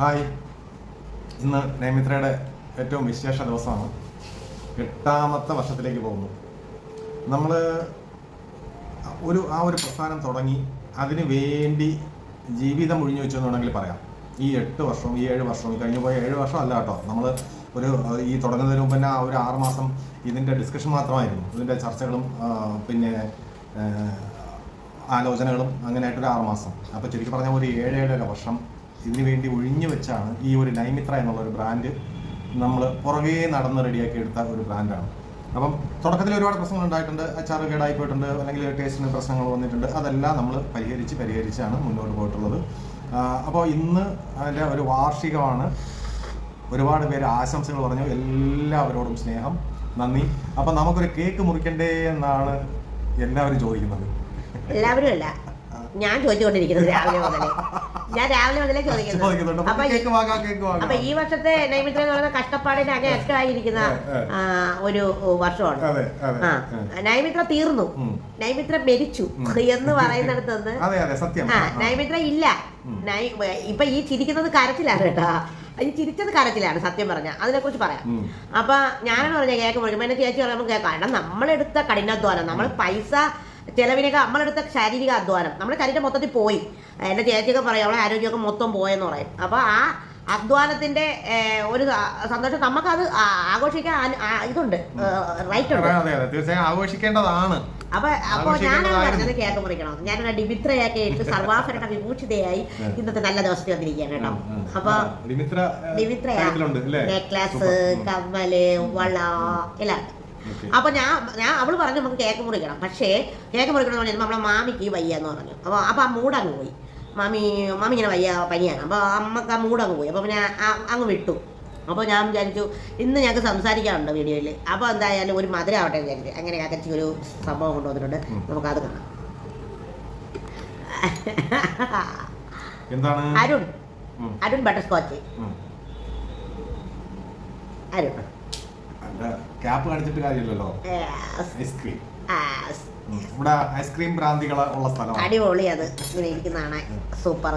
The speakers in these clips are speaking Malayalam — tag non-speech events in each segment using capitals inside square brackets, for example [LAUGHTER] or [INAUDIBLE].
ഹായ്. ഇന്ന് നൈമിത്രയുടെ ഏറ്റവും വിശേഷ ദിവസമാണ്. എട്ടാമത്തെ വർഷത്തിലേക്ക് പോകുന്നു. നമ്മൾ ഒരു ആ ഒരു പ്രസ്ഥാനം തുടങ്ങി അതിനു വേണ്ടി ജീവിതം ഒഴിഞ്ഞു വെച്ചു എന്ന് വേണമെങ്കിൽ പറയാം. ഈ എട്ട് വർഷവും ഈ ഏഴ് വർഷവും കഴിഞ്ഞു പോയ ഏഴ് വർഷം അല്ല കേട്ടോ. നമ്മൾ ഒരു ഈ തുടങ്ങുന്നതിന് മുമ്പ് തന്നെ ഒരു ആറുമാസം ഇതിന്റെ ഡിസ്കഷൻ മാത്രമായിരുന്നു. ഇതിന്റെ ചർച്ചകളും പിന്നെ ആലോചനകളും അങ്ങനെയായിട്ടൊരു ആറുമാസം ആറ് മാസം. അപ്പോൾ ശരിക്കും പറഞ്ഞാൽ ഒരു ഏഴ് ഏഴര വർഷം ഇതിനു വേണ്ടി ഒഴിഞ്ഞു വെച്ചാണ് ഈ ഒരു നൈമിത്ര എന്നുള്ള ഒരു ബ്രാൻഡ് നമ്മൾ പുറകെ നടന്ന് റെഡിയാക്കി എടുത്ത ഒരു ബ്രാൻഡാണ് അപ്പം തുടക്കത്തിൽ ഒരുപാട് പ്രശ്നങ്ങൾ ഉണ്ടായിട്ടുണ്ട്. അച്ചാറ് കേടായി പോയിട്ടുണ്ട്. അല്ലെങ്കിൽ ടേസ്റ്റിന് പ്രശ്നങ്ങൾ വന്നിട്ടുണ്ട്. അതെല്ലാം നമ്മൾ പരിഹരിച്ച് പരിഹരിച്ചാണ് മുന്നോട്ട് പോയിട്ടുള്ളത്. അപ്പോൾ ഇന്ന് അതിന്റെ ഒരു വാർഷികമാണ്. ഒരുപാട് പേര് ആശംസകൾ പറഞ്ഞു. എല്ലാവരോടും സ്നേഹം. നന്ദി. അപ്പം നമുക്കൊരു കേക്ക് മുറിക്കണ്ടേ എന്നാണ് എല്ലാവരും ചോദിക്കുന്നത്. എല്ലാവരും അല്ല. ഞാൻ ചോദിച്ചുകൊണ്ടിരിക്കുന്നത് [LAUGHS] രാവിലെ മുതലേ. ഞാൻ രാവിലെ മുതലേ ചോദിക്കുന്നത്. ചോദിക്കുന്നു അപ്പൊ അപ്പൊ ഈ- വർഷത്തെ നൈമിത്രം എന്ന് പറയുന്ന കഷ്ടപ്പാടിന് അങ്ങ് എട്ടായിരിക്കുന്ന ഏ, ഏ. ആ, ഒരു വർഷമാണ്. ആ നൈമിത്ര തീർന്നു. നൈമിത്ര മരിച്ചു. [LAUGHS] എന്ന് പറയുന്നിടത്ത് നിന്ന് ആ. നൈമിത്ര ഇല്ല. ഇപ്പൊ ഈ ചിരിക്കുന്നത് കരച്ചിലാണ് കേട്ടാ. ഈ ചിരിച്ചത് കരച്ചിലാണ് സത്യം പറഞ്ഞ. അതിനെ കുറിച്ച് പറയാം. അപ്പൊ ഞാനാണ് പറഞ്ഞ കേക്ക് മുഴുവൻ. ചേച്ചി പറയുമ്പോൾ കേൾക്കാം. കാരണം നമ്മളെടുത്ത കഠിനാധ്വാനം. നമ്മൾ പൈസ ചെലവിനൊക്കെ നമ്മളെടുത്ത ശാരീരിക അധ്വാനം. നമ്മുടെ ശരീരം മൊത്തത്തിൽ പോയി. എന്റെ ചേച്ചിയൊക്കെ പറയും അവളെ ആരോഗ്യമൊക്കെ മൊത്തം പോയെന്ന് പറയും. അപ്പോൾ ആ അധ്വാനത്തിന്റെ ഒരു സന്തോഷം നമുക്കത് ആഘോഷിക്കാൻ ഇതുണ്ട്. റൈറ്റ് ഉണ്ട്. തീർച്ചയായും ആഘോഷിക്കേണ്ടതാണ്. അപ്പൊ അപ്പൊ ഞാനാണ് പറഞ്ഞത് കേക്ക് മുറിക്കണം. ഞാനൊരു ഡിമിത്രയൊക്കെ ഇട്ട് സർവാഭരണ വിഭൂഷിതയായി [LAUGHS] ഇന്നത്തെ നല്ല ദിവസത്തിൽ വന്നിരിക്കുകയാണ് കേട്ടോ. അപ്പൊ ഡിമിത്ര നെക്ലാസ് കമ്മൽ വള എല്ലാം. അപ്പൊ ഞാൻ ഞാൻ അവൾ പറഞ്ഞു നമുക്ക് കേക്ക് മുറിക്കണം. പക്ഷേ കേക്ക് മുറിക്കണം എന്ന് പറഞ്ഞാൽ നമ്മളെ മാമിക്ക് വയ്യ എന്ന് പറഞ്ഞു. അപ്പൊ അപ്പൊ ആ മൂടങ്ങ് പോയി. മാമി മാമി ഇങ്ങനെ വയ്യ പനിയാണ്. അപ്പൊ അമ്മയ്ക്ക് ആ മൂടങ്ങ് പോയി. അപ്പൊ ഞാൻ അങ്ങ് വിട്ടു. അപ്പോൾ ഞാൻ വിചാരിച്ചു ഇന്ന് ഞങ്ങൾക്ക് സംസാരിക്കാറുണ്ട് വീഡിയോയിൽ. അപ്പോൾ എന്തായാലും ഒരു മധുര ആവട്ടെ വിചാരിച്ചു. അങ്ങനെ അകച്ചി ഒരു സംഭവം കൊണ്ടുവന്നിട്ടുണ്ട്. നമുക്ക് നമുക്കത് കാണാം. എന്താണ്? Arun. Arun butter scotch Arun. Cap കാണിച്ചിട്ട് കാര്യമില്ലല്ലോ. Ice cream. ഇവിടെ ഐസ്ക്രീം ഭ്രാന്തികൾ ഉള്ള സ്ഥലം അടിപൊളി അത്. ഇങ്ങനെ ഇരിക്കുന്നതാണ് സൂപ്പർ.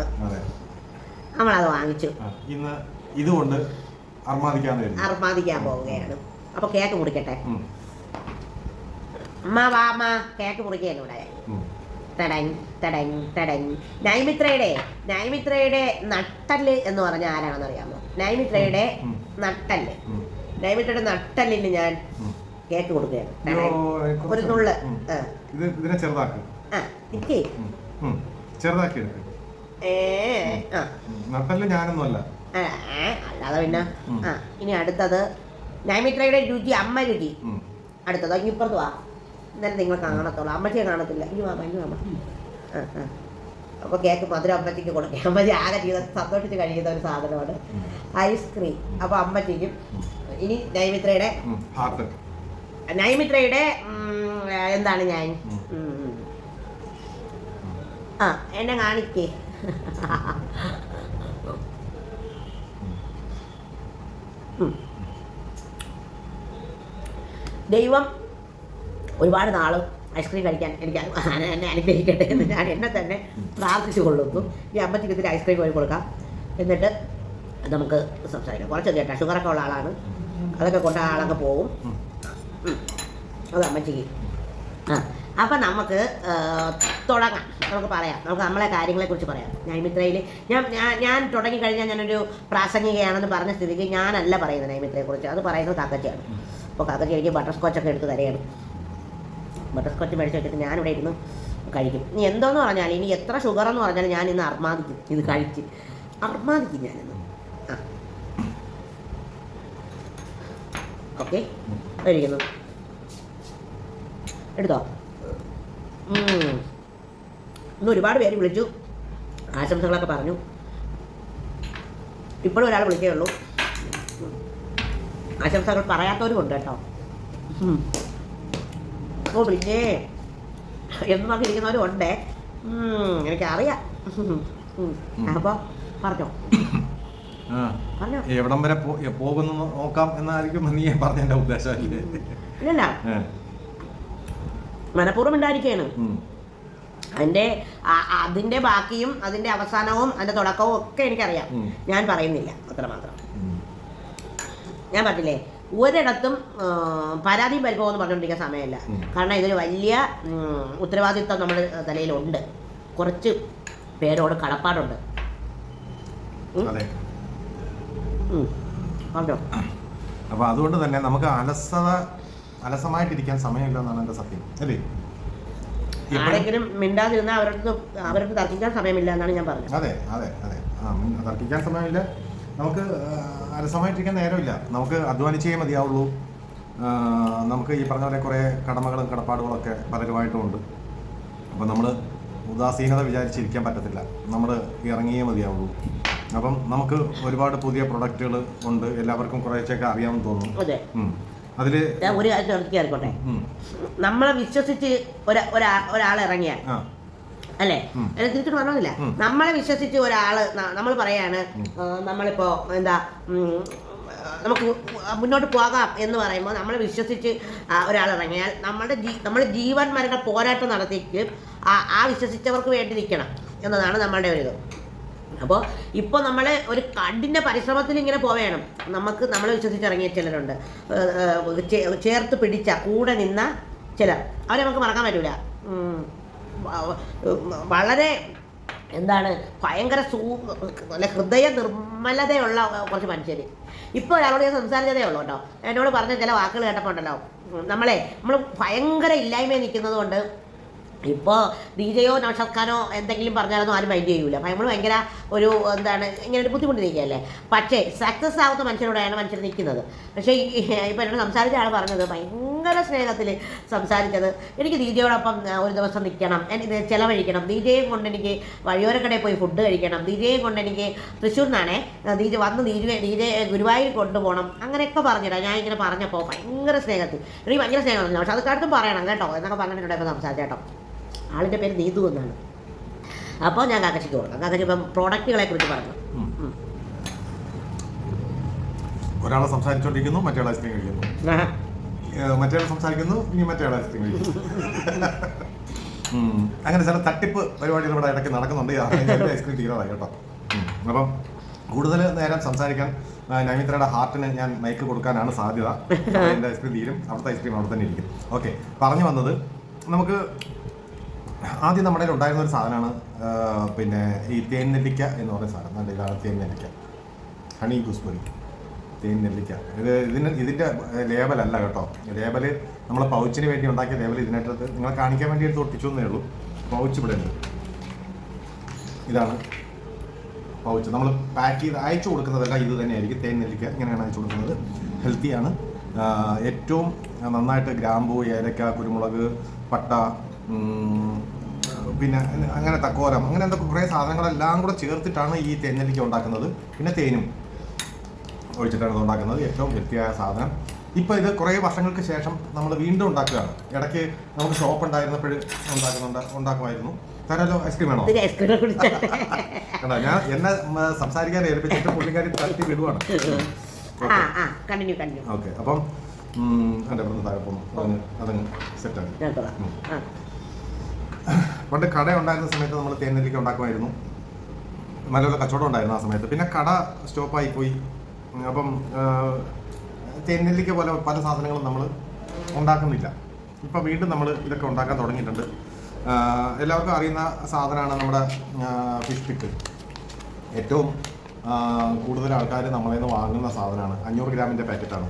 നമ്മളത് വാങ്ങിച്ചു. ഇന്ന് ഇതുകൊണ്ട് അർമാദിക്കാൻ അർമാദിക്കാൻ പോവുകയാണ്. അപ്പൊ കേക്ക് മുറിക്കട്ടെ. അമ്മ വാ അമ്മ. കേക്ക് മുറിക്കുകയാണ് ഇവിടെ. തടങ് തടങ് തടങ് നൈമിത്രയുടെ നൈമിത്രയുടെ നട്ടൽ എന്ന് പറഞ്ഞ ആരാണെന്ന് അറിയാമോ നൈമിത്രയുടെ. നട്ടൽ. നൈമിത്രയുടെ നട്ടലിന് ഞാൻ. കേക്ക് കൊടുക്കുകയാണ്. ഒരു നുള്ള്. ഇതിനെ ചെറുതാക്കി. ആ. ചെറുതാക്കി ഏ ആ. നട്ടൽ അല്ലാതെ പിന്നെ. ആ ഇനി അടുത്തത് നൈമിത്രയുടെ രുചി അമ്മ രുചി. അടുത്തത് ഇനി ഇപ്പുറത്ത് വാ എന്നാലും നിങ്ങൾ കാണത്തുള്ളൂ. അമ്മച്ചിയെ കാണത്തില്ല. ഇനി വാ ഇനി വാ ആ ആ. അപ്പോൾ കേക്ക് മധുരം അമ്മച്ചിക്ക് കൊടുക്കും. അമ്മച്ചി ആകെ ജീവിതത്തിൽ സന്തോഷിച്ച് കഴിയുന്ന ഒരു സാധനമാണ്. ഐസ്ക്രീം. അപ്പോൾ അമ്മച്ചിക്കും ഇനി നൈമിത്രയുടെ. നൈമിത്രയുടെ എന്താണ് ഞാൻ. ആ എന്നെ കാണിക്കേ. ദൈവം ഒരുപാട് നാൾ ഐസ്ക്രീം കഴിക്കാൻ എനിക്ക് എന്നെ അനുഗ്രഹിക്കട്ടെ എന്ന് ഞാൻ എന്നെ തന്നെ പ്രാർത്ഥിച്ചു കൊള്ളുന്നു ഈ അമ്മച്ചിക്ക് ഐസ്ക്രീം കോരി കൊടുക്കാം. എന്നിട്ട് നമുക്ക് സംസാരിക്കാം. കുറച്ച് കേട്ടോ. ഷുഗറൊക്കെ ഉള്ള ആളാണ്. അതൊക്കെ കൊണ്ട ആളൊക്കെ പോകും. അത് അമ്മച്ചിക്ക്. ആ. അപ്പം നമുക്ക് തുടങ്ങാം. നമുക്ക് പറയാം. നമുക്ക് നമ്മളെ കാര്യങ്ങളെക്കുറിച്ച് പറയാം. നൈമിത്രയിൽ ഞാൻ ഞാൻ ഞാൻ തുടങ്ങിക്കഴിഞ്ഞാൽ ഞാനൊരു പ്രാസംഗികയാണെന്ന് പറഞ്ഞ സ്ഥിതിക്ക് ഞാനല്ല പറയുന്നത് നൈമിത്രയെക്കുറിച്ച്. അത് പറയുന്നത് കാക്കച്ചയാണ്. അപ്പോൾ കാക്കച്ചി എനിക്ക് ബട്ടർ സ്കോച്ചൊക്കെ എടുത്ത് തരികയാണ്. ബട്ടർ സ്കോച്ച് മേടിച്ച് വെച്ചിട്ട് ഞാനിവിടെ ഇരുന്ന് കഴിക്കും. ഇനി എന്തോന്ന് പറഞ്ഞാൽ ഇനി എത്ര ഷുഗർ എന്ന് പറഞ്ഞാൽ ഞാൻ ഇന്ന് അർമാദിക്കും. ഇത് കഴിച്ച്. അർമാദിക്കും ഞാനിന്ന് ആ. ഓക്കെ. ഇരിക്കുന്നു എടുത്തോ. ഇന്ന് ഒരുപാട് പേര് വിളിച്ചു. ആശംസകളൊക്കെ പറഞ്ഞു. ഇപ്പോഴും ഒരാൾ വിളിക്കേ ഉള്ളൂ. ആശംസകൾ പറയാത്തവരും ഉണ്ട് കേട്ടോ. ഉം. പിന്നേ എന്ന് പറഞ്ഞിരിക്കുന്നവരും ഉണ്ടേ എനിക്കറിയാം. അപ്പോൾ പറഞ്ഞോ. എവിടം വരെ പോകുന്നു നോക്കാം എന്നായിരിക്കും നീ പറഞ്ഞ ഉദ്ദേശം ഇല്ല. മനഃപൂർവം ഉണ്ടായിരിക്കുകയാണ് അതിന്റെ അതിന്റെ അതിന്റെ ബാക്കിയും അതിന്റെ അവസാനവും അതിന്റെ തുടക്കവും ഒക്കെ എനിക്കറിയാം. ഞാൻ പറയുന്നില്ല അത്രമാത്രം മാത്രം ഞാൻ പറഞ്ഞില്ലേ ഒരിടത്തും പരാതി പരിഭവം പറഞ്ഞുകൊണ്ടിരിക്കാൻ സമയമില്ല. കാരണം ഇതൊരു വലിയ ഉത്തരവാദിത്വം നമ്മുടെ തലയിലുണ്ട്. കുറച്ച് പേരോട് കടപ്പാടുണ്ട്. അപ്പൊ അതുകൊണ്ട് തന്നെ നമുക്ക് അലസത അലസമായിട്ടിരിക്കാൻ സമയമില്ല എന്നാണ് എന്റെ സത്യം. അല്ലേ? ആരെങ്കിലും മിണ്ടാതിരുന്ന അവരുടെ അവർക്ക് തർക്കിക്കാൻ സമയമില്ല എന്നാണ് ഞാൻ പറഞ്ഞത്. അതെ അതെ അതെ. തർക്കിക്കാൻ സമയമില്ല. നമുക്ക് അലസമായിട്ടിരിക്കാൻ നേരമില്ല. നമുക്ക് അധ്വാനിച്ചേ മതിയാവുള്ളൂ. നമുക്ക് ഈ പറഞ്ഞ പോലെ കുറേ കടമകളും കടപ്പാടുകളൊക്കെ പലരുമായിട്ടുമുണ്ട്. അപ്പം നമ്മൾ ഉദാസീനത വിചാരിച്ചിരിക്കാൻ പറ്റത്തില്ല. നമ്മൾ ഇറങ്ങിയേ മതിയാവുള്ളൂ. അപ്പം നമുക്ക് ഒരുപാട് പുതിയ പ്രൊഡക്റ്റുകൾ ഉണ്ട്. എല്ലാവർക്കും കുറേശ്ശൊക്കെ അറിയാമെന്ന് തോന്നുന്നു. അതെ. അതിൽ ഞാൻ ഒരു കാര്യം നമ്മളെ വിശ്വസിച്ച് ഒരാ ഒരാ- ഒരാൾ ഇറങ്ങിയാൽ അല്ലേ. തിരിച്ചിട്ട് പറഞ്ഞില്ല നമ്മളെ വിശ്വസിച്ച് ഒരാൾ നമ്മൾ പറയാണ് നമ്മളിപ്പോ എന്താ നമുക്ക് മുന്നോട്ട് പോകാം എന്ന് പറയുമ്പോൾ നമ്മളെ വിശ്വസിച്ച് ഒരാൾ ഇറങ്ങിയാൽ നമ്മുടെ ജീ നമ്മൾ ജീവൻ മരണ പോരാട്ടം നടത്തിക്ക് ആ ആ വിശ്വസിച്ചവർക്ക് വേണ്ടി നിൽക്കണം എന്നതാണ് നമ്മളുടെ ഒരു ഇത്. അപ്പോൾ ഇപ്പോൾ നമ്മൾ ഒരു കഠിന പരിശ്രമത്തിൽ ഇങ്ങനെ പോവേണം. നമുക്ക് നമ്മളെ വിശ്വസിച്ചിറങ്ങിയ ചിലരുണ്ട്. ചേർത്ത് പിടിച്ച കൂടെ നിന്ന ചിലർ. അവരെ നമുക്ക് മറക്കാൻ പറ്റൂല. വളരെ എന്താണ് ഭയങ്കര സൂ നല്ല ഹൃദയ നിർമ്മലതയുള്ള കുറച്ച് മനുഷ്യർ ഇപ്പോൾ ഒരാളോട് ഞാൻ സംസാരിച്ചതേ ഉള്ളൂ കേട്ടോ. എന്നോട് പറഞ്ഞ ചില വാക്കുകൾ കേട്ടപ്പോൾ ഉണ്ടല്ലോ നമ്മളെ നമ്മൾ ഭയങ്കര ഇല്ലായ്മ നിൽക്കുന്നത് കൊണ്ട് ഇപ്പോൾ ഡി ജെയോ എന്തെങ്കിലും പറഞ്ഞാലൊന്നും ആരും മൈൻഡ് ചെയ്യൂല. നമ്മൾ ഭയങ്കര ഒരു എന്താണ് ഇങ്ങനെ ഒരു ബുദ്ധിമുട്ടിരിക്കുകയല്ലേ? പക്ഷേ സക്സസ് ആവുന്ന മനുഷ്യരോടാണ് മനുഷ്യർ നിൽക്കുന്നത്. പക്ഷേ ഇപ്പം എന്നോട് സംസാരിച്ച ആൾ പറഞ്ഞത് ഭയങ്കര സ്നേഹത്തിൽ സംസാരിച്ചത്. എനിക്ക് ദീജയോടൊപ്പം ഒരു ദിവസം നിൽക്കണം. എനിക്ക് ചിലവഴിക്കണം. ദീജയും ജെയും കൊണ്ട് എനിക്ക് വഴിയോരക്കടയിൽ പോയി ഫുഡ് കഴിക്കണം. ദീജയും ജെയും കൊണ്ട് എനിക്ക് തൃശ്ശൂർ നിന്നാണേ ദീജ വന്ന് ദീജയെ ദീജയെ ഗുരുവായൂർ കൊണ്ടുപോകണം. അങ്ങനെയൊക്കെ പറഞ്ഞിടാം ഞാൻ ഇങ്ങനെ പറഞ്ഞപ്പോൾ ഭയങ്കര സ്നേഹത്തിൽ എനിക്ക് ഭയങ്കര സ്നേഹം പക്ഷെ അത് കാലത്തും പറയണം കേട്ടോ. എന്നൊക്കെ പറഞ്ഞിട്ട് എന്നോടൊക്കെ സംസാരിച്ചേട്ടോ ആളിന്റെ പേര് നീതു എന്നാണ്. അപ്പോൾ ഞാൻ കാക്കച്ചിക്ക് കൊടുക്കാം. കാക്കച്ചി ഇപ്പം പ്രോഡക്റ്റുകളെ കുറിച്ച് പറഞ്ഞു. ഒരാളെ സംസാരിച്ചോണ്ടിരിക്കുന്നു മറ്റേ ഐസ്ക്രീം കഴിക്കുന്നു. മറ്റേ സംസാരിക്കുന്നു ഇനി മറ്റേ ഐസ്ക്രീം. അങ്ങനെ ചില തട്ടിപ്പ് പരിപാടികൾ ഇവിടെ ഇടയ്ക്ക് നടക്കുന്നുണ്ട്. ഐസ്ക്രീം തീരാറായി കേട്ടോ. അപ്പം കൂടുതൽ നേരം സംസാരിക്കാൻ നൈമിത്രയുടെ ഹാർട്ടിന് ഞാൻ മൈക്ക് കൊടുക്കാനാണ് സാധ്യത. എന്റെ ഐസ്ക്രീം തീരും അവിടുത്തെ ഐസ്ക്രീം അവിടെ തന്നെ ഇരിക്കും. ഓക്കെ പറഞ്ഞു വന്നത് നമുക്ക് ആദ്യം നമ്മുടെ ഉണ്ടായിരുന്ന ഒരു സാധനമാണ് പിന്നെ ഈ തേൻ നെല്ലിക്ക എന്ന് പറയുന്ന സാധനം. നല്ല ഇതാണ് തേൻ നെല്ലിക്ക. ഹണി ഗൂസ്ബെറി തേൻ നെല്ലിക്ക. ഇത് ഇതിന് ഇതിന്റെ ലേബലല്ല കേട്ടോ. ലേബൽ നമ്മൾ പൗച്ചിന് വേണ്ടി ഉണ്ടാക്കിയ ലേബൽ ഇതിനകത്ത് നിങ്ങളെ കാണിക്കാൻ വേണ്ടി എടുത്ത് ഒട്ടിച്ചു എന്നേ ഉള്ളൂ. പൗച്ച് ഇവിടെ ഉണ്ട്. ഇതാണ് പൗച്ച് നമ്മൾ പാക്ക് ചെയ്ത് അയച്ചു കൊടുക്കുന്നതല്ല ഇത് തന്നെയായിരിക്കും. തേൻ നെല്ലിക്ക ഇങ്ങനെയാണ് അയച്ചു കൊടുക്കുന്നത്. ഹെൽത്തിയാണ് ഏറ്റവും നന്നായിട്ട് ഗ്രാമ്പു ഏലക്ക കുരുമുളക് പട്ട പിന്നെ അങ്ങനെ തക്കോലം അങ്ങനെ എന്തൊക്കെ കുറേ സാധനങ്ങളെല്ലാം കൂടെ ചേർത്തിട്ടാണ് ഈ തേൻ നെല്ലിക്ക ഉണ്ടാക്കുന്നത്. പിന്നെ തേനും. ഒഴിച്ചിട്ടാണ് ഇതുണ്ടാക്കുന്നത്. ഏറ്റവും ഹെൽത്തിയായ സാധനം. ഇപ്പോൾ ഇത് കുറേ വർഷങ്ങൾക്ക് ശേഷം നമ്മൾ വീണ്ടും ഉണ്ടാക്കുകയാണ്. ഇടയ്ക്ക് നമുക്ക് ഷോപ്പ് ഉണ്ടായിരുന്നപ്പോഴും ഉണ്ടാക്കുന്നുണ്ട് ഉണ്ടാക്കുമായിരുന്നു. തരാലോ ഐസ്ക്രീം വേണോ? കണ്ടോ ഞാൻ എന്നെ സംസാരിക്കാൻ ഏൽപ്പിച്ചിട്ട് പുള്ളിക്കാരി തട്ടി വിടുവാണ്. ഓക്കെ അപ്പം എന്റെ ഇവിടുന്ന് താഴെ പോകുന്നു അതങ്ങ് സെറ്റ് സെറ്റാണ് പണ്ട് കട ഉണ്ടായിരുന്ന സമയത്ത് നമ്മൾ തേനെല്ലിക്ക ഉണ്ടാക്കുമായിരുന്നു. നല്ലപോലെ കച്ചവടം ഉണ്ടായിരുന്നു ആ സമയത്ത്. പിന്നെ കട സ്റ്റോപ്പായി പോയി. അപ്പം തേനെല്ലിക്ക പോലെ പല സാധനങ്ങളും നമ്മൾ ഉണ്ടാക്കുന്നില്ല. ഇപ്പം വീണ്ടും നമ്മൾ ഇതൊക്കെ ഉണ്ടാക്കാൻ തുടങ്ങിയിട്ടുണ്ട്. എല്ലാവർക്കും അറിയുന്ന സാധനമാണ് നമ്മുടെ ഫിഷ് പിക്ക് ഏറ്റവും കൂടുതൽ ആൾക്കാർ നമ്മളിൽ നിന്ന് വാങ്ങുന്ന സാധനമാണ്. അഞ്ഞൂറ് ഗ്രാമിന്റെ പാക്കറ്റാണ്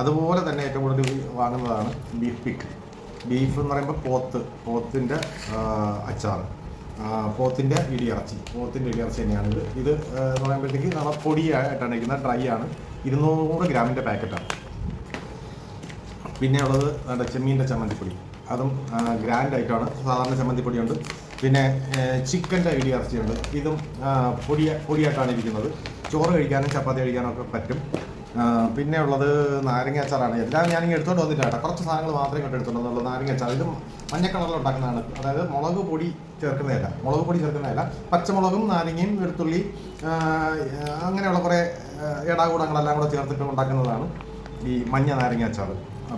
അതുപോലെ തന്നെ ഏറ്റവും കൂടുതൽ വാങ്ങുന്നതാണ് ബീഫ് പിക്ക് ബീഫ് എന്ന് പറയുമ്പോൾ പോത്ത് പോത്തിന്റെ അച്ചാർ പോത്തിന്റെ ഇടിയിറച്ചി. പോത്തിന്റെ ഇടിയിറച്ചി തന്നെയാണ് ഇത്. ഇത് എന്ന് പറയുമ്പോഴത്തേക്ക് നല്ല പൊടിയായിട്ടാണ് ഇരിക്കുന്നത്. ഡ്രൈ ആണ്. ഇരുന്നൂറ് ഗ്രാമിന്റെ പാക്കറ്റാണ്. പിന്നെ ഉള്ളത് നമ്മുടെ ചെമ്മീന്റെ ചമ്മന്തിപ്പൊടി. അതും ഗ്രാൻഡ് ആയിട്ടാണ്. സാധാരണ ചമ്മന്തിപ്പൊടിയുണ്ട്. പിന്നെ ചിക്കന്റെ ഇടിയിറച്ചിയുണ്ട്. ഇതും പൊടിയ പൊടിയായിട്ടാണ് ഇരിക്കുന്നത്. ചോറ് കഴിക്കാനും ചപ്പാത്തി കഴിക്കാനും ഒക്കെ പറ്റും. പിന്നെ ഉള്ളത് നാരങ്ങ അച്ചാറാണ്. എല്ലാം ഞാനിങ്ങനെ എടുത്തോണ്ട് വന്നില്ല കേട്ടോ. കുറച്ച് സാധനങ്ങൾ മാത്രമേ ഇങ്ങോട്ട് എടുത്തോണ്ട് വന്നുള്ളൂ നാരങ്ങ അച്ചാർ. ഇതും മഞ്ഞ കളറിൽ ഉണ്ടാക്കുന്നതാണ്. അതായത് മുളക് പൊടി ചേർക്കുന്നതല്ല മുളക് പൊടി ചേർക്കുന്നതല്ല. പച്ചമുളകും നാരങ്ങയും വെളുത്തുള്ളി അങ്ങനെയുള്ള കുറേ ഇടാകൂടങ്ങളെല്ലാം കൂടെ ചേർത്തിട്ട് ഉണ്ടാക്കുന്നതാണ് ഈ മഞ്ഞ നാരങ്ങ അച്ചാർ.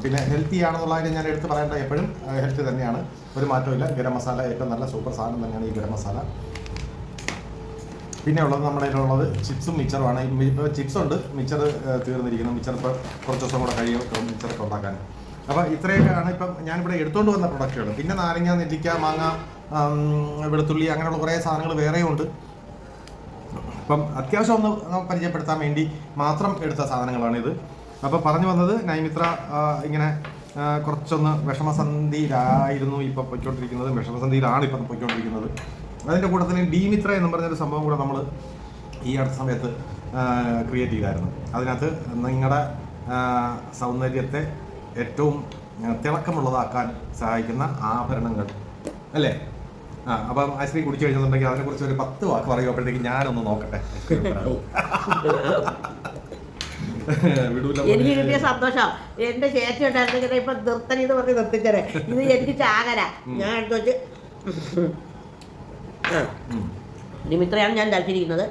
പിന്നെ ഹെൽത്തി ആണെന്നുള്ള കാര്യം ഞാൻ എടുത്ത് പറയേണ്ട എപ്പോഴും. ഹെൽത്തി തന്നെയാണ്. ഒരു മാറ്റമില്ല ഗരം മസാല ഏറ്റവും നല്ല സൂപ്പർ സാധനം തന്നെയാണ് ഈ ഗരം മസാല. പിന്നെ ഉള്ളത് നമ്മുടെ ഉള്ളത് ചിപ്സും മിച്ചറുമാണ്. ചിപ്സ് ഉണ്ട് മിച്ചർ തീർന്നിരിക്കുന്നു. മിച്ചർ ഇപ്പോൾ കുറച്ച് ദിവസം കൂടെ കഴിയും. മിച്ചറൊക്കെ ഉണ്ടാക്കാൻ. അപ്പോൾ ഇത്രയൊക്കെയാണ് ഇപ്പം ഞാനിവിടെ എടുത്തുകൊണ്ട് വന്ന പ്രൊഡക്റ്റുകൾ പിന്നെ നാരങ്ങ നെല്ലിക്ക മാങ്ങ വെളുത്തുള്ളി അങ്ങനെയുള്ള കുറേ സാധനങ്ങൾ വേറെയും ഉണ്ട്. അപ്പം അത്യാവശ്യം ഒന്ന് പരിചയപ്പെടുത്താൻ വേണ്ടി മാത്രം എടുത്ത സാധനങ്ങളാണിത്. അപ്പോൾ പറഞ്ഞു വന്നത് നൈമിത്ര ഇങ്ങനെ കുറച്ചൊന്ന് വിഷമസന്ധിയിലായിരുന്നു ഇപ്പോൾ പൊയ്ക്കൊണ്ടിരിക്കുന്നത്. വിഷമസന്ധിയിലാണ് ഇപ്പം പൊയ്ക്കൊണ്ടിരിക്കുന്നത്. അതിന്റെ കൂട്ടത്തിൽ ഡീമിത്ര എന്ന് പറഞ്ഞൊരു സംഭവം കൂടെ നമ്മൾ ഈ അടുത്ത സമയത്ത് ക്രിയേറ്റ് ചെയ്തായിരുന്നു. അതിനകത്ത് നിങ്ങളുടെ സൗന്ദര്യത്തെ ഏറ്റവും തിളക്കമുള്ളതാക്കാൻ സഹായിക്കുന്ന ആഭരണങ്ങൾ അല്ലേ? ആ അപ്പം ഐസ്ക്രീം കുടിച്ചു കഴിഞ്ഞിട്ടുണ്ടെങ്കിൽ അതിനെക്കുറിച്ച് ഒരു പത്ത് വാക്ക് പറയുമ്പോഴത്തേക്ക് ഞാനൊന്ന് നോക്കട്ടെ. എനിക്ക് കിട്ടിയ സന്തോഷം. എന്റെ ചേച്ചി ഉണ്ടായിരുന്നെങ്കിൽ ഇപ്പൊ നിർത്തണി എന്ന് പറഞ്ഞ് നിർത്തിച്ചേരെ. ഇത് എനിക്ക് ചാകര. ഞാൻ എടുത്തു വെച്ച് ദിമിത്രയാണ് ഞാൻ ധരിച്ചിരിക്കുന്നത്.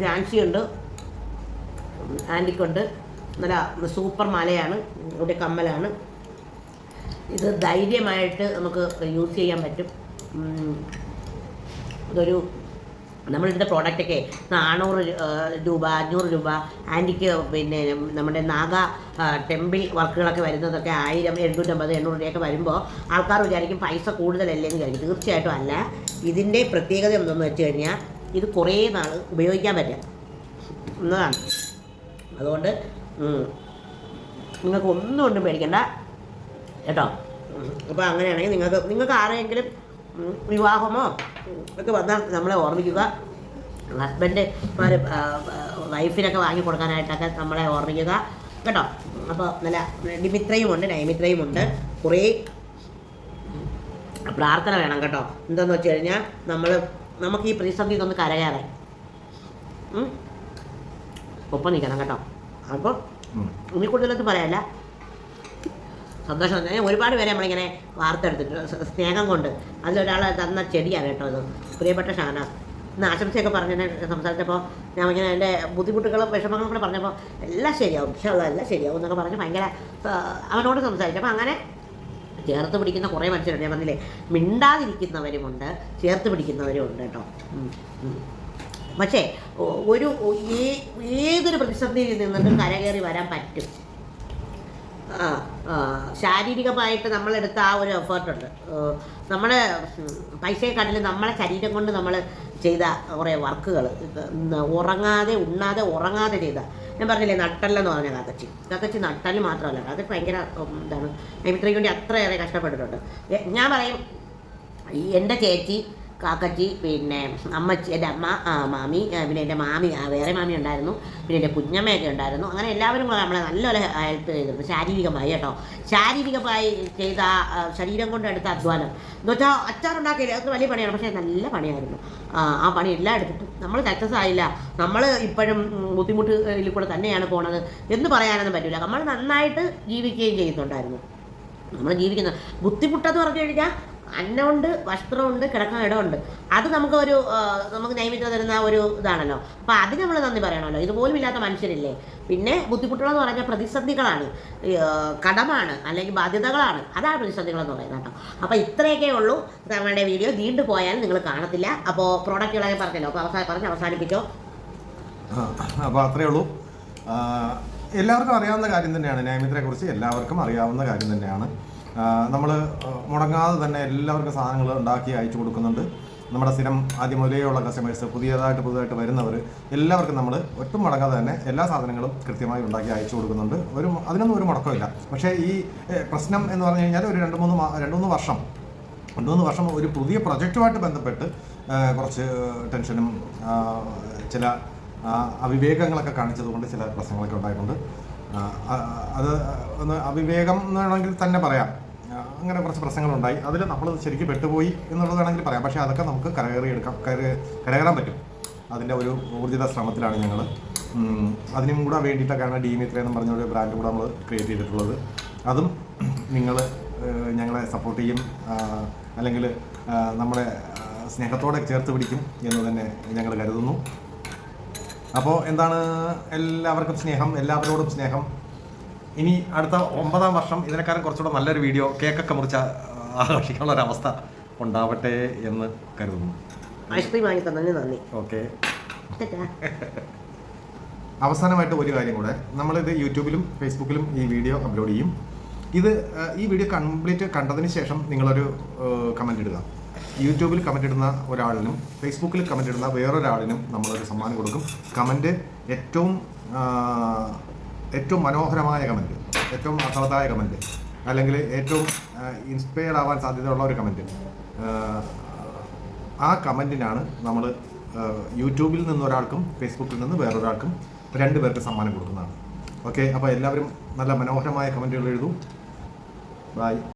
ഫാൻസി ഉണ്ട് ആന്റിക്കുണ്ട് നല്ല സൂപ്പർ മലയാണ്. ഇവിടെ കമ്മലാണ്. ഇത് ധൈര്യമായിട്ട് നമുക്ക് യൂസ് ചെയ്യാൻ പറ്റും. ഇതൊരു നമ്മളിതിന്റെ പ്രോഡക്റ്റൊക്കെ നാനൂറ് രൂപ അഞ്ഞൂറ് രൂപ ആന്റിക്ക് പിന്നെ നമ്മുടെ നാഗ ടെമ്പിൾ വർക്കുകളൊക്കെ വരുന്നതൊക്കെ ആയിരം എഴുന്നൂറ്റമ്പത് എണ്ണൂറ് രൂപയൊക്കെ വരുമ്പോൾ ആൾക്കാർ വിചാരിക്കും പൈസ കൂടുതലല്ലേ എന്ന് വിചാരിക്കും. തീർച്ചയായിട്ടും അല്ല. ഇതിന്റെ പ്രത്യേകത എന്തെന്ന് വെച്ച് കഴിഞ്ഞാൽ ഇത് കുറേ നാൾ ഉപയോഗിക്കാൻ പറ്റുക. എന്നതാണ്. അതുകൊണ്ട് നിങ്ങൾക്ക് ഒന്നും ഒന്നും പേടിക്കണ്ട. കേട്ടോ? അപ്പോൾ അങ്ങനെയാണെങ്കിൽ നിങ്ങൾക്ക് നിങ്ങൾക്ക് ആരെങ്കിലും വിവാഹമോ? ഒക്കെ വന്നാൽ നമ്മളെ ഓർമ്മിക്കുക. ഹസ്ബൻഡ് വൈഫിനൊക്കെ വാങ്ങി കൊടുക്കാനായിട്ടൊക്കെ നമ്മളെ ഓർമ്മിക്കുക. കേട്ടോ? അപ്പോൾ നല്ല ഡിമിത്രയുമുണ്ട് ഉണ്ട് നൈമിത്രയും ഉണ്ട്. കുറേ പ്രാർത്ഥന വേണം കേട്ടോ. എന്താന്ന് വെച്ച് കഴിഞ്ഞാൽ നമ്മൾ നമുക്ക് ഈ പ്രതിസന്ധി ഒന്ന് കരകയറെ? ഒപ്പം നിൽക്കണം കേട്ടോ. അപ്പോൾ. ഇനി കൂടുതലൊന്നും പറയാനില്ല സന്തോഷം ഞാൻ ഒരുപാട് പേരെ നമ്മളിങ്ങനെ വാർത്തെടുത്തിട്ട് സ്നേഹം കൊണ്ട്. അതിലൊരാൾ തന്ന ചെടിയാണ് കേട്ടോ ഇത് പ്രിയപ്പെട്ട ഷാന ഇന്ന് ആശംസയൊക്കെ പറഞ്ഞതിനെ സംസാരിച്ചപ്പോൾ ഞാൻ ഇങ്ങനെ എന്റെ ബുദ്ധിമുട്ടുകളും വിഷമങ്ങളും കൂടെ പറഞ്ഞപ്പോൾ എല്ലാം ശരിയാവും. പക്ഷേ എല്ലാം ശരിയാവും എന്നൊക്കെ പറഞ്ഞ് ഭയങ്കര അവനോട് സംസാരിച്ചപ്പോൾ അങ്ങനെ ചേർത്ത് പിടിക്കുന്ന കുറേ മനുഷ്യരുണ്ട്. ഞാൻ പറഞ്ഞില്ലേ മിണ്ടാതിരിക്കുന്നവരുമുണ്ട് ചേർത്ത് പിടിക്കുന്നവരും ഉണ്ട് കേട്ടോ. പക്ഷേ ഒരു ഏതൊരു പ്രതിസന്ധിയിൽ നിന്നിട്ടും കരകയറി വരാൻ പറ്റും. ശാരീരികമായിട്ട് നമ്മളെടുത്ത ആ ഒരു എഫേർട്ടുണ്ട് നമ്മുടെ പൈസയെക്കാട്ടിലും നമ്മളെ ശരീരം കൊണ്ട് നമ്മൾ ചെയ്ത കുറേ വർക്കുകൾ ഉറങ്ങാതെ ഉണ്ണാതെ ഉറങ്ങാതെ ചെയ്ത. ഞാൻ പറഞ്ഞില്ലേ നട്ടല്ലെന്ന് പറഞ്ഞ കാക്കച്ചി. കാക്കച്ചി നട്ടൽ മാത്രമല്ല അത് ഭയങ്കര ഉം, എന്താണ് നൈമിത്രയ്ക്ക് വേണ്ടി അത്രയേറെ കഷ്ടപ്പെട്ടിട്ടുണ്ട്. ഞാൻ പറയും എന്റെ ചേച്ചി കാക്കച്ചി പിന്നെ അമ്മച്ചി എന്റെ അമ്മ മാമി പിന്നെ എന്റെ മാമി വേറെ മാമി ഉണ്ടായിരുന്നു. പിന്നെ എന്റെ കുഞ്ഞമ്മയൊക്കെ ഉണ്ടായിരുന്നു. അങ്ങനെ എല്ലാവരും കൂടെ നമ്മളെ നല്ലപോലെ ഹെൽപ്പ് ചെയ്തിരുന്നു. ശാരീരികമായി കേട്ടോ. ശാരീരികമായി ചെയ്ത ശരീരം കൊണ്ട് എടുത്ത അധ്വാനം. എന്ന് വെച്ചാൽ അച്ചാറുണ്ടാക്കിയില്ല. അത് വലിയ പണിയാണ്. പക്ഷേ നല്ല പണിയായിരുന്നു. ആ, പണി എല്ലാം എടുത്തിട്ട് നമ്മൾ സക്സസ് ആയില്ല. നമ്മൾ ഇപ്പോഴും ബുദ്ധിമുട്ടിൽ കൂടെ തന്നെയാണ് പോണത്. എന്ന് പറയാനൊന്നും പറ്റില്ല നമ്മൾ നന്നായിട്ട് ജീവിക്കുകയും ചെയ്യുന്നുണ്ടായിരുന്നു. നമ്മൾ ജീവിക്കുന്ന ബുദ്ധിമുട്ടെന്ന് പറഞ്ഞു കഴിഞ്ഞാൽ അന്നമുണ്ട് വസ്ത്രമുണ്ട് കിടക്കാൻ ഇടമുണ്ട്. അത് നമുക്ക് ഒരു നമുക്ക് നൈമിത്യം തരുന്ന ഒരു ഇതാണല്ലോ. അപ്പോൾ അതിന് നമ്മൾ നന്ദി പറയണമല്ലോ. ഇതുപോലും ഇല്ലാത്ത മനുഷ്യരില്ലേ? പിന്നെ ബുദ്ധിമുട്ടുകളെന്ന് പറഞ്ഞാൽ പ്രതിസന്ധികളാണ്. കടമാണ് അല്ലെങ്കിൽ ബാധ്യതകളാണ്. അതാണ് പ്രതിസന്ധികളെന്ന് പറയുന്നത് കേട്ടോ. അപ്പോൾ ഇത്രയൊക്കെ ഉള്ളൂ നമ്മുടെ വീഡിയോ. നീണ്ടു പോയാലും നിങ്ങൾ കാണത്തില്ല. അപ്പോൾ പ്രോഡക്റ്റുകളൊക്കെ പറഞ്ഞല്ലോ. അപ്പോൾ അവസാനം പറഞ്ഞ് അവസാനിപ്പിച്ചോ അപ്പോൾ അത്രയേ ഉള്ളൂ. എല്ലാവർക്കും അറിയാവുന്ന കാര്യം തന്നെയാണ്. നൈമിത്രയെക്കുറിച്ച് കുറിച്ച് എല്ലാവർക്കും അറിയാവുന്ന കാര്യം തന്നെയാണ്. നമ്മൾ മുടങ്ങാതെ തന്നെ എല്ലാവർക്കും സാധനങ്ങൾ ഉണ്ടാക്കി അയച്ചു കൊടുക്കുന്നുണ്ട്. നമ്മുടെ സ്ഥിരം ആദ്യം മുതലേയുള്ള കസ്റ്റമേഴ്സ് പുതിയതായിട്ട് പുതുതായിട്ട് വരുന്നവർ എല്ലാവർക്കും നമ്മൾ ഒട്ടും മുടങ്ങാതെ തന്നെ എല്ലാ സാധനങ്ങളും കൃത്യമായി ഉണ്ടാക്കി അയച്ചു കൊടുക്കുന്നുണ്ട്. ഒരു അതിനൊന്നും ഒരു മുടക്കമില്ല പക്ഷേ ഈ പ്രശ്നം എന്ന് പറഞ്ഞു കഴിഞ്ഞാൽ ഒരു രണ്ട് മൂന്ന് രണ്ട് മൂന്ന് വർഷം രണ്ട് മൂന്ന് വർഷം ഒരു പുതിയ പ്രൊജക്റ്റുമായിട്ട് ബന്ധപ്പെട്ട് കുറച്ച് ടെൻഷനും ചില അവിവേകങ്ങളൊക്കെ കാണിച്ചതുകൊണ്ട് ചില പ്രശ്നങ്ങളൊക്കെ ഉണ്ടായിട്ടുണ്ട്. അത് ഒന്ന് അവിവേകം എന്ന് വേണമെങ്കിൽ തന്നെ പറയാം. അങ്ങനെ കുറച്ച് പ്രശ്നങ്ങളുണ്ടായി. അതിൽ നമ്മൾ ശരിക്കും പെട്ടുപോയി എന്നുള്ളതാണെങ്കിൽ പറയാം. പക്ഷേ അതൊക്കെ നമുക്ക് കരകയറി എടുക്കാം കയറി കരകയറാൻ പറ്റും. അതിന്റെ ഒരു ഊർജിത ശ്രമത്തിലാണ് ഞങ്ങൾ അതിനും കൂടെ വേണ്ടിയിട്ടൊക്കെയാണ് ഡി മിത്ര എന്ന് പറഞ്ഞ ഒരു ബ്രാൻഡ് കൂടെ നമ്മൾ ക്രിയേറ്റ് ചെയ്തിട്ടുള്ളത്. അതും നിങ്ങൾ ഞങ്ങളെ സപ്പോർട്ട് ചെയ്യും. അല്ലെങ്കിൽ നമ്മുടെ സ്നേഹത്തോടെ ചേർത്ത് പിടിക്കും എന്ന് തന്നെ ഞങ്ങൾ കരുതുന്നു. അപ്പോൾ എന്താണ്? എല്ലാവർക്കും സ്നേഹം എല്ലാവരോടും സ്നേഹം. ഇനി അടുത്ത ഒമ്പതാം വർഷം ഇതിനെക്കാളും കുറച്ചുകൂടെ നല്ലൊരു വീഡിയോ കേക്കൊക്കെ മുറിച്ച ആഘോഷിക്കാനുള്ള ഒരു അവസ്ഥ ഉണ്ടാവട്ടെ എന്ന് കരുതുന്നു. ഐസ്ക്രീം വാങ്ങി തന്നതിന് നന്ദി. ഓക്കെ. അവസാനമായിട്ട് ഒരു കാര്യം കൂടെ. നമ്മളിത് യൂട്യൂബിലും ഫേസ്ബുക്കിലും ഈ വീഡിയോ അപ്ലോഡ് ചെയ്യും. ഇത് ഈ വീഡിയോ കംപ്ലീറ്റ് കണ്ടതിന് ശേഷം നിങ്ങളൊരു കമന്റ് ഇടുക. യൂട്യൂബിൽ കമന്റ് ഇടുന്ന ഒരാളിനും ഫേസ്ബുക്കിൽ കമന്റ് ഇടുന്ന വേറൊരാളിനും നമ്മളൊരു സമ്മാനം കൊടുക്കും. കമന്റ് ഏറ്റവും ഏറ്റവും മനോഹരമായ കമന്റ് ഏറ്റവും അർത്ഥവത്തായ കമന്റ് അല്ലെങ്കിൽ ഏറ്റവും ഇൻസ്പയർ ആവാൻ സാധ്യതയുള്ള ഒരു കമന്റ് ആ കമന്റിനാണ് നമ്മൾ യൂട്യൂബിൽ നിന്ന് ഒരാൾക്കും ഫേസ്ബുക്കിൽ നിന്ന് വേറൊരാൾക്കും രണ്ട് പേർക്ക് സമ്മാനം കൊടുക്കുന്നതാണ്. ഓക്കെ അപ്പോൾ എല്ലാവരും നല്ല മനോഹരമായ കമന്റുകൾ എഴുതും. ബൈ